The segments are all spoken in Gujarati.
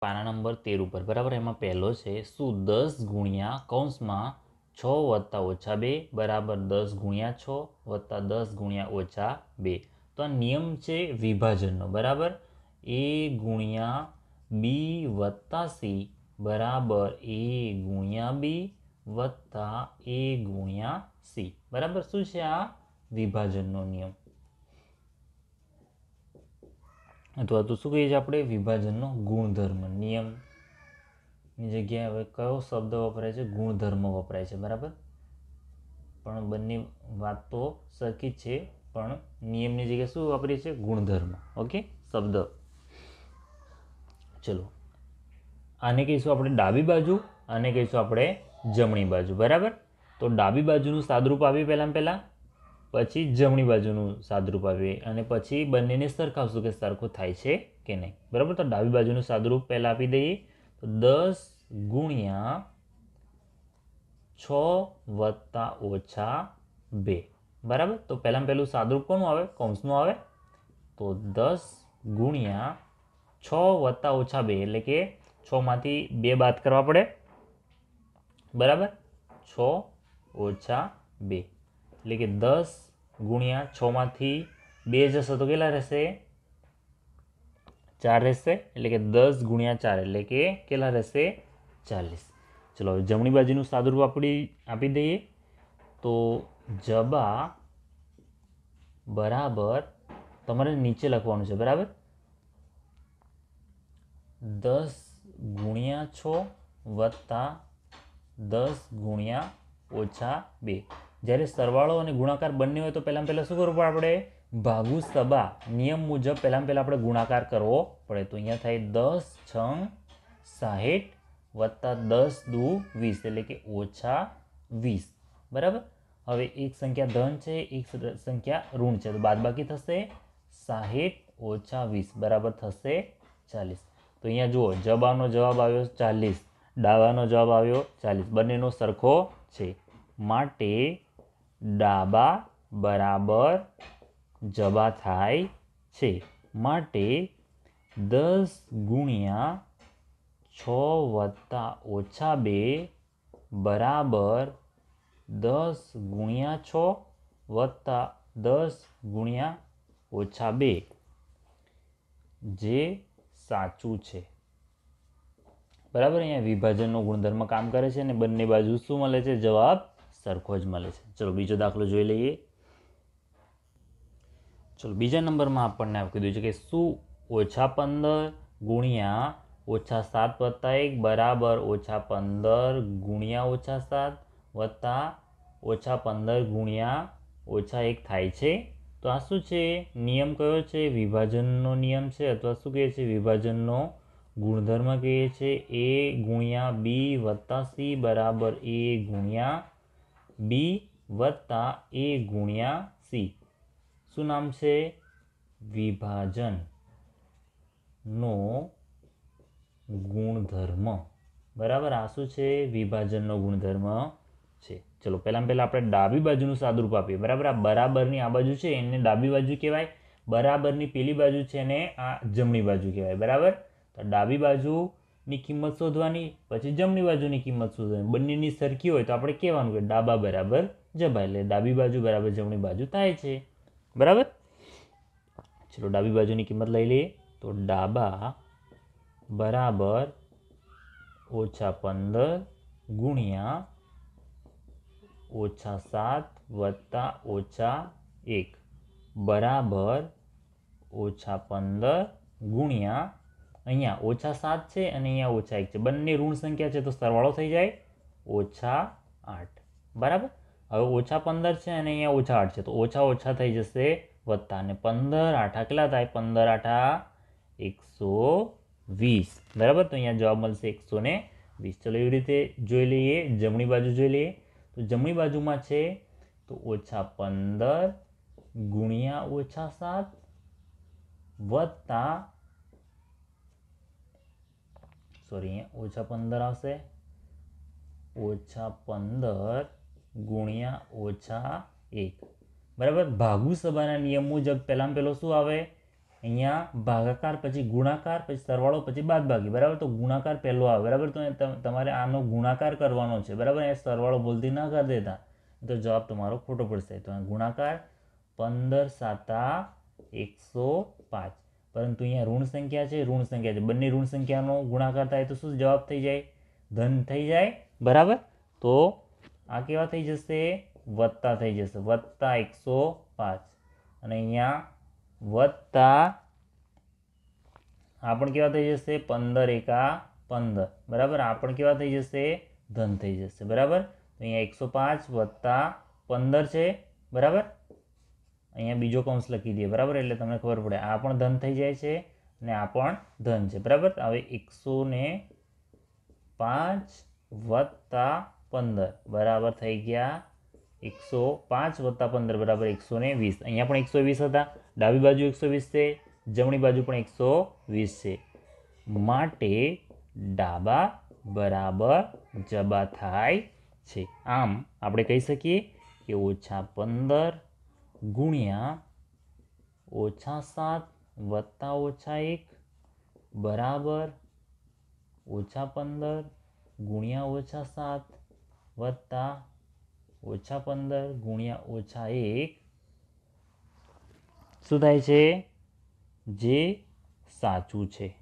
પાના નંબર તેર ઉપર. બરાબર, એમાં પહેલો છે, શું દસ ગુણ્યા કૌંસમાં છ વત્તા ઓછા બે? બરાબર, દસ ગુણ્યા છ વત્તા દસ ગુણ્યા ઓછા બે. તો આ નિયમ છે વિભાજનનો. બરાબર? એ ગુણ્યા બી વત્તા સી બરાબર એ ગુણ્યા બી વત્તા એ ગુણ્યા સી. બરાબર? શું છે આ વિભાજનનો નિયમ? અથવા તો શું કહીએ છીએ આપણે, વિભાજનનો ગુણધર્મ નિયમની જગ્યાએ હવે કયો શબ્દ વપરાય છે? ગુણધર્મ વપરાય છે, બરાબર? પણ બંને વાત તો સરખી જ છે, પણ નિયમની જગ્યાએ શું વાપરીએ છીએ? ગુણધર્મ. ઓકે? શબ્દ. ચલો. આને કહીશું આપણે ડાબી બાજુ, આને કહીશું આપણે જમણી બાજુ, બરાબર? તો ડાબી બાજુનું સાદરૂપ આવી પહેલાં પહેલાં? પછી જમણી બાજુનું સાદરૂપ આવે અને પછી બંનેને સરખાવશું કે સરખું થાય છે કે નહીં. બરાબર? તો ડાબી બાજુનું સાદરૂપ પહેલાં આપી દઈએ. તો દસ ગુણ્યા છ વત્તા ઓછા બે. બરાબર? તો પહેલાં પહેલું સાદરૂપ કોનું આવે? કૌંસનું આવે. તો દસ ગુણ્યા છ વત્તા ઓછા બે, એટલે કે છમાંથી બે બાદ કરવા પડે. બરાબર? છ ઓછા બે. એટલે કે દસ ગુણ્યા છમાંથી બે જશે તો કેટલા રહેશે? ચાર રહેશે. એટલે કે દસ ગુણ્યા ચાર, એટલે કે કેટલા રહેશે? ચાલીસ. ચલો, હવે જમણી બાજુનું સાદુરૂપ આપણી આપી દઈએ. તો જબા બરાબર તમારે નીચે લખવાનું છે, બરાબર? દસ ગુણ્યા છ વત્તા દસ ગુણ્યા ઓછા બે. જ્યારે સરવાળો અને ગુણાકાર બંને હોય તો પહેલાં પહેલાં શું કરવું પડે આપણે? ભાગુ સબા નિયમ મુજબ પહેલાં પહેલાં આપણે ગુણાકાર કરવો પડે. તો અહીંયા થાય દસ, છ, સાહીઠ વત્તા દસ દુ વીસ, એટલે કે ઓછા વીસ. બરાબર? હવે એક સંખ્યા ધન છે, એક સંખ્યા ઋણ છે. તો બાદબાકી થશે સાહીઠ ઓછા વીસ. બરાબર થશે ચાલીસ. તો અહીંયા જુઓ, જબાનો જવાબ આવ્યો ચાલીસ. ડાવાનો જવાબ આવ્યો ચાલીસ. બંનેનો સરખો છે. માટે ડાબા બરાબર જબા થાય છે. માટે દસ ગુણ્યા છ વત્તા ઓછા બે બરાબર દસ ગુણ્યા છ વત્તા દસ ગુણ્યા ઓછા બે. જે સાચું છે. બરાબર? અહીંયા વિભાજનનો ગુણધર્મ કામ કરે છે અને બંને બાજુ શું મળે છે? જવાબ સરખો જ મળે છે. ચલો, બીજો દાખલો જોઈ લઈએ. ચલો, બીજા નંબરમાં આપણને આપ કીધું છે કે શું ઓછા પંદર ગુણ્યા ઓછા સાત વત્તા એક બરાબર ઓછા પંદર ગુણ્યા ઓછા સાત વત્તા ઓછા પંદર ગુણ્યા ઓછા એક થાય છે. તો આ શું છે? નિયમ કયો છે? વિભાજનનો નિયમ છે અથવા શું કહે છે? વિભાજનનો ગુણધર્મ કહે છે? એ ગુણ્યા બી વત્તા સી બરાબર એ ગુણ્યા બી વત્તા એ ગુણ્યા સી. શું નામ છે? વિભાજન નો ગુણધર્મ. બરાબર? આ શું છે? વિભાજનનો ગુણધર્મ છે. ચલો પહેલાં પહેલાં આપણે ડાબી બાજુનું સાદુરૂપ આપીએ. બરાબર? આ બરાબરની આ બાજુ છે, એને ડાબી બાજુ કહેવાય. બરાબરની પેલી બાજુ છે એને આ જમણી બાજુ કહેવાય. બરાબર? તો ડાબી બાજુની કિંમત શોધવાની, પછી જમણી બાજુની કિંમત શોધવાની. બંનેની સરખી હોય તો આપણે કહેવાનું કે ડાબા બરાબર જબા એટલે ડાબી બાજુ બરાબર જમણી બાજુ થાય છે. બરાબર? ચલો, ડાબી બાજુની કિંમત લઈ લઈએ. તો ડાબા બરાબર ઓછા પંદર ગુણ્યા ઓછા સાત વત્તા ઓછા એક. બરાબર ઓછા પંદર ગુણ્યા અહીંયા ઓછા સાત છે અને અહીંયા ઓછા એક છે. બંને ઋણ સંખ્યા છે તો સરવાળો થઈ જાય ઓછા આઠ. બરાબર? હવે ઓછા પંદર છે અને અહીંયા ઓછા આઠ છે. તો ઓછા ઓછા થઈ જશે વત્તા. અને પંદર આઠા કેટલા થાય? પંદર આઠા એકસો વીસ. બરાબર? તો અહીંયા જવાબ મળશે એકસો ને વીસ. ચલો એવી રીતે જોઈ લઈએ. જમણી બાજુ જોઈ લઈએ. તો જમણી બાજુમાં છે તો ઓછા પંદર ગુણ્યા ઓછા સાત વત્તા સોરી, અહીંયા ઓછા પંદર આવશે. ઓછા પંદર ગુણ્યા ઓછા એક. બરાબર? ભાગુ સભાના નિયમ મુજબ પહેલાં પહેલો શું આવે? અહીંયા ભાગાકાર, પછી ગુણાકાર, પછી સરવાળો, પછી બાદબાકી. બરાબર? તો ગુણાકાર પહેલો આવે. બરાબર? તો તમારે આનો ગુણાકાર કરવાનો છે. બરાબર? એ સરવાળો ભૂલથી ના કરી દેતા. તો જવાબ તમારો ખોટો પડશે. તો ગુણાકાર પંદર સાતા એકસો પાંચ. પરંતુ અહીંયા ઋણ સંખ્યા છે, ઋણ સંખ્યા છે. બંને ઋણ સંખ્યાનો ગુણાકાર થાય તો શું જવાબ થઈ જાય? ધન થઈ જાય, બરાબર? તો આ કેવા થઈ જશે? વત્તા થઈ જશે. વત્તા એકસો પાંચ. અને અહીંયા વત્તા આ પણ કેવા થઈ જશે? પંદર એકા પંદર. બરાબર? આ પણ કેવા થઈ જશે? ધન થઈ જશે. બરાબર? અહીંયા એકસો પાંચ વત્તા પંદર છે. બરાબર? અહીંયા બીજો કૌંસ લખી દઈએ, બરાબર? એટલે તમને ખબર પડે, આ પણ ધન થઈ જાય છે અને આ પણ ધન છે, બરાબર? હવે એકસો ને પાંચ વત્તા પંદર, બરાબર થઈ ગયા એકસો પાંચ વત્તા પંદર, બરાબર એકસો ને વીસ. અહીંયા પણ એકસો વીસ હતા, ડાબી બાજુ એકસો વીસ છે, જમણી બાજુ પણ એકસો વીસ છે. માટે ડાબા બરાબર જબા થાય છે. આમ આપણે કહી શકીએ કે ઓછા પંદર ગુણ્યા ઓછા સાત વત્તા ઓછા એક બરાબર ઓછા પંદર ગુણ્યા ઓછા સાત વત્તા ઓછા પંદર ગુણ્યા ઓછા એક. શું થાય છે? જે સાચું છે.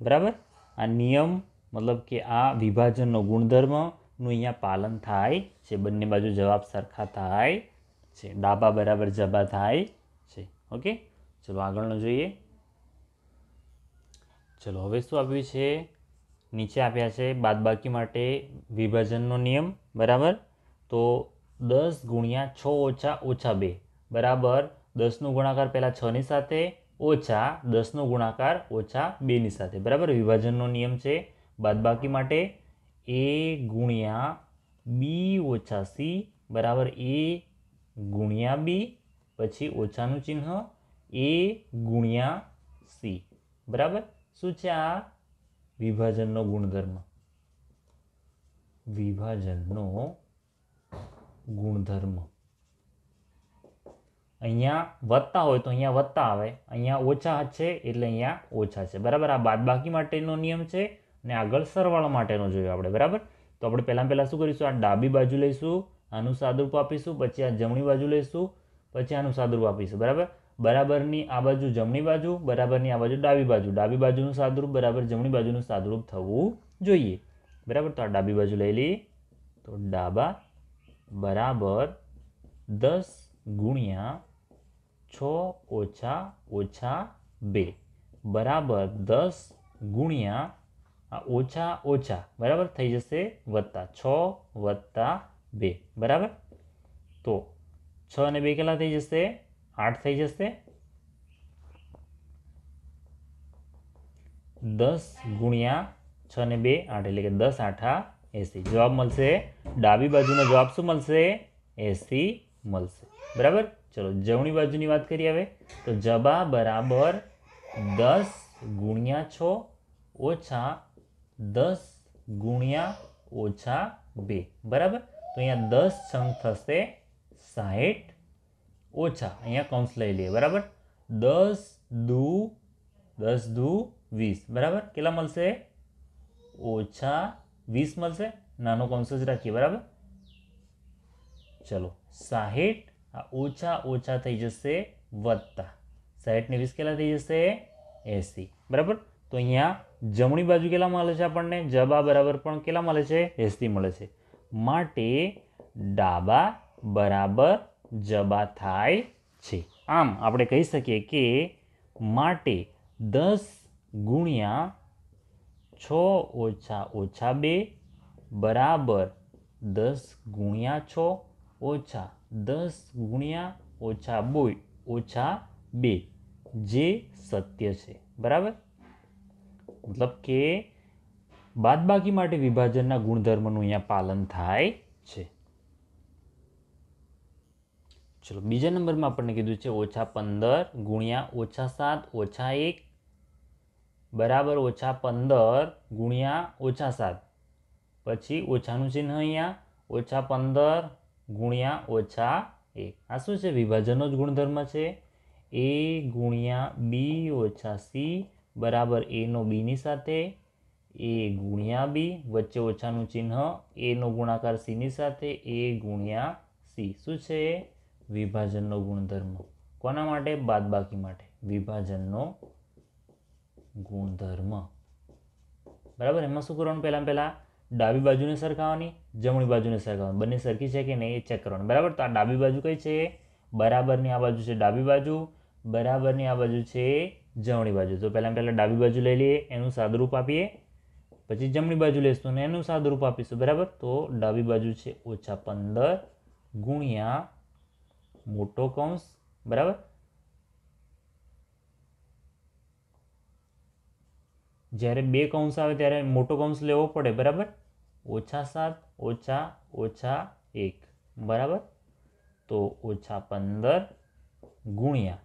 બરાબર? આ નિયમ મતલબ કે આ વિભાજનનો ગુણધર્મનું અહીંયા પાલન થાય છે. બંને બાજુ જવાબ સરખા થાય. છે. ડાબા બરાબર જબા થાય છે. ઓકે? ચલો આગળનો જોઈએ. ચલો, હવે શું આપ્યું છે? નીચે આપ્યા છે બાદબાકી માટે વિભાજનનો નિયમ, બરાબર? તો દસ ગુણ્યા છ ઓછા ઓછા બે, બરાબર? દસનો ગુણાકાર પહેલાં છની સાથે ઓછા દસનો ગુણાકાર ઓછા બેની સાથે, બરાબર? વિભાજનનો નિયમ છે બાદબાકી માટે એ ગુણ્યા બી ઓછા સી, બરાબર? એ ગુણ્યા બી, પછી ઓછાનું ચિહ્ન એ ગુણ્યા સી. બરાબર? શું છે આ? વિભાજનનો ગુણધર્મ. વિભાજનનો ગુણધર્મ. અહીંયા વધતા હોય તો અહીંયા વધતા આવે. અહીંયા ઓછા છે એટલે અહીંયા ઓછા છે. બરાબર? આ બાદબાકી માટેનો નિયમ છે અને આગળ સરવાળા માટેનો જોયો આપણે. બરાબર? તો આપણે પહેલાં પહેલાં શું કરીશું? આ ડાબી બાજુ લઈશું. આનું સાદુરૂપ આપીશું, પછી આ જમણી બાજુ લઈશું, પછી આનું સાદુરૂપ આપીશું, બરાબર? બરાબરની આ બાજુ જમણી બાજુ, બરાબરની આ બાજુ ડાબી બાજુ. ડાબી બાજુનું સાદુરૂપ, બરાબર જમણી બાજુનું સાદુરૂપ થવું જોઈએ. બરાબર? તો આ ડાબી બાજુ લઈ લઈએ. તો ડાબા બરાબર દસ ગુણ્યા છ ઓછા ઓછા બે. બરાબર દસ ગુણ્યા આ ઓછા ઓછા, બરાબર? થઈ જશે વત્તા છ વત્તા બે. બરાબર? તો છ અને બે કેટલા થઈ જશે? આઠ થઈ જશે. દસ ગુણ્યા છ ને બે આઠ, એટલે કે દસ આઠા એસી. જવાબ મળશે ડાબી બાજુનો જવાબ શું મળશે? એસી મળશે. બરાબર? ચલો, જમણી બાજુની વાત કરીએ હવે. તો જબા બરાબર દસ ગુણ્યા છ ઓછા દસ ગુણ્યા ઓછા બે. બરાબર? તો અહીંયા દસ છંગ થશે સાહીઠ ઓછા, અહીંયા કૌંસ લઈ લઈએ, બરાબર? દસ દુ દસ દુ, વીસ, બરાબર? કેટલા મળશે? ઓછા વીસ મળશે. નાનો કૌંસ જ રાખીએ, બરાબર? ચલો, સાહીઠ, આ ઓછા ઓછા થઈ જશે વત્તા. સાહીઠને વીસ કેટલા થઈ જશે? એસી, બરાબર? તો અહીંયા જમણી બાજુ કેટલા મળે છે આપણને? જબા બરાબર પણ કેટલા મળે છે? એસી મળે છે. માટે ડાબા બરાબર જબા થાય છે. આમ આપણે કહી શકીએ કે માટે દસ ગુણ્યા છ ઓછા ઓછા બે બરાબર દસ ગુણ્યા છ ઓછા દસ ગુણ્યા ઓછા બોય ઓછા બે જે સત્ય છે. બરાબર? મતલબ કે બાદબાકી માટે વિભાજનના ગુણધર્મનું અહીંયા પાલન થાય છે. ચલો, બીજા નંબરમાં આપણને કીધું છે ઓછા પંદર ગુણ્યા ઓછા સાત, ઓછા એક, બરાબર ઓછા પંદર ગુણ્યા ઓછા સાત. પછી ઓછાનું ચિહ્ન અહીંયા, ઓછા પંદર ગુણ્યા ઓછા એક. આ શું છે? વિભાજનનો જ ગુણધર્મ છે. એ ગુણ્યા બી ઓછા સી, બરાબર એનો બીની સાથે એ ગુણ્યા બી વચ્ચે ઓછાનું ચિહ્ન એનો ગુણાકાર સીની સાથે, એ ગુણ્યા સી. શું છે? વિભાજનનો ગુણધર્મ. કોના માટે? બાદબાકી માટે. વિભાજનનો ગુણધર્મ. બરાબર? એમાં શું કરવાનું? પહેલાં પહેલાં ડાબી બાજુને સરખાવવાની જમણી બાજુને સરખાવવાની બંને સરખી છે કે નહીં એ ચેક કરવાનું. બરાબર? તો આ ડાબી બાજુ કઈ છે? બરાબરની આ બાજુ છે ડાબી બાજુ, બરાબરની આ બાજુ છે જમણી બાજુ. તો પહેલાં પહેલાં ડાબી બાજુ લઈ લઈએ, એનું સાદુરૂપ આપીએ. પછી જમણી બાજુ લેશું ને એનું સાદુરૂપ આપીશું, બરાબર? તો ડાબી બાજુ છે ઓછા પંદર ગુણ્યા મોટો કૌંસ, બરાબર? જ્યારે બે કૌંસ આવે ત્યારે મોટો કૌંસ લેવો પડે, બરાબર? ઓછા સાત, ઓછા ઓછા એક, બરાબર? તો ઓછા પંદર ગુણ્યા,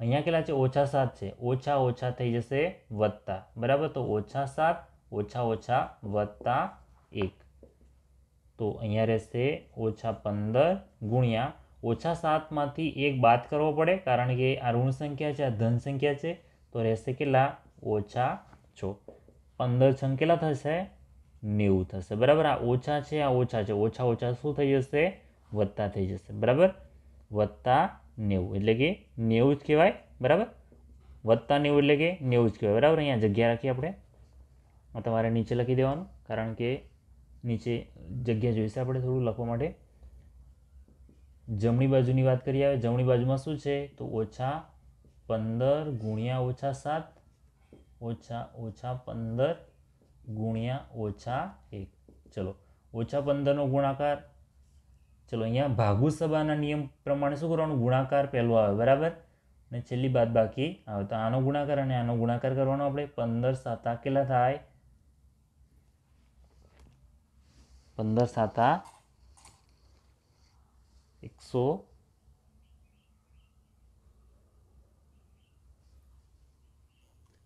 અહીંયા કેટલા છે? ઓછા સાત છે. ઓછા ઓછા થઈ જશે વત્તા, બરાબર? તો ઓછા સાત ઓછા ઓછા વત્તા એક. તો અહીંયા રહેશે ઓછા પંદર ગુણ્યા ઓછા સાતમાંથી એક બાદ કરવો પડે, કારણ કે આ ઋણ સંખ્યા છે, આ ધન સંખ્યા છે, તો રહેશે કેટલા? ઓછા છો. પંદર છંગ કેટલા થશે? નેવું થશે. બરાબર? આ ઓછા છે, આ ઓછા છે. ઓછા ઓછા શું થઈ જશે? વત્તા થઈ જશે. બરાબર? વત્તા નેવું. એટલે કે નેવું જ કહેવાય. બરાબર? વત્તા નેવું એટલે કે નેવું જ કહેવાય. બરાબર? અહીંયા જગ્યા રાખીએ આપણે. આ તમારે નીચે લખી દેવાનું, કારણ કે નીચે જગ્યા જોઈશે આપણે થોડું લખવા માટે. જમણી બાજુની વાત કરીએ હવે, જમણી બાજુમાં શું છે? તો ઓછા પંદર ગુણ્યા ઓછા સાત, ઓછા ઓછા પંદર ગુણ્યા ઓછા એક. ચલો, ઓછા પંદરનો ગુણાકાર. ચલો, અહીંયા ભાગુ સભાના નિયમ પ્રમાણે શું કરવાનું? ગુણાકાર પહેલો આવે, બરાબર? અને છેલ્લી બાદ બાકી આવે. તો આનો ગુણાકાર અને આનો ગુણાકાર કરવાનો આપણે. પંદર સાતા કેટલા થાય? પંદર સાતા એકસો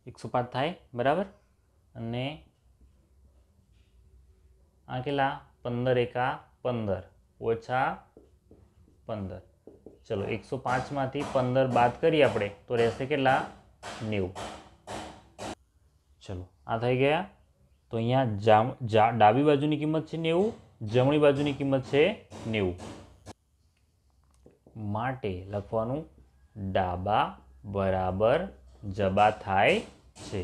એકસો પાંચ થાય, બરાબર? અને આ કેટલા? પંદર એકા પંદર ઓછા પંદર. ચલો, એકસો પાંચમાંથી પંદર બાદ કરીએ આપણે, તો રહેશે કેટલા? નેવું. ચલો, આ થઈ ગયા. તો અહીંયા જામ ડાબી બાજુની કિંમત છે નેવું, જમણી બાજુની કિંમત છે નેવું. માટે લખવાનું ડાબા બરાબર જબા થાય છે.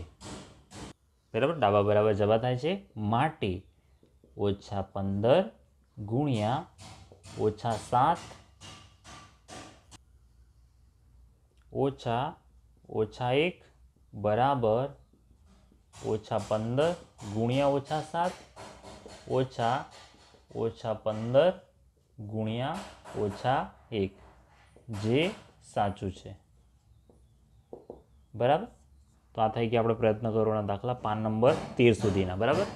બરાબર? ડાબા બરાબર જબા થાય છે. માટે ઓછા પંદર ગુણ્યા ઓછા સાત, ઓછા ઓછા એક, બરાબર ઓછા પંદર ગુણ્યા ઓછા સાત, ઓછા ઓછા પંદર ગુણ્યા ઓછા એક. જે સાચું છે. બરાબર? તો આ થઈ ગયા આપણે પ્રયત્ન કરવાના દાખલા પાન નંબર તેર સુધીના. બરાબર?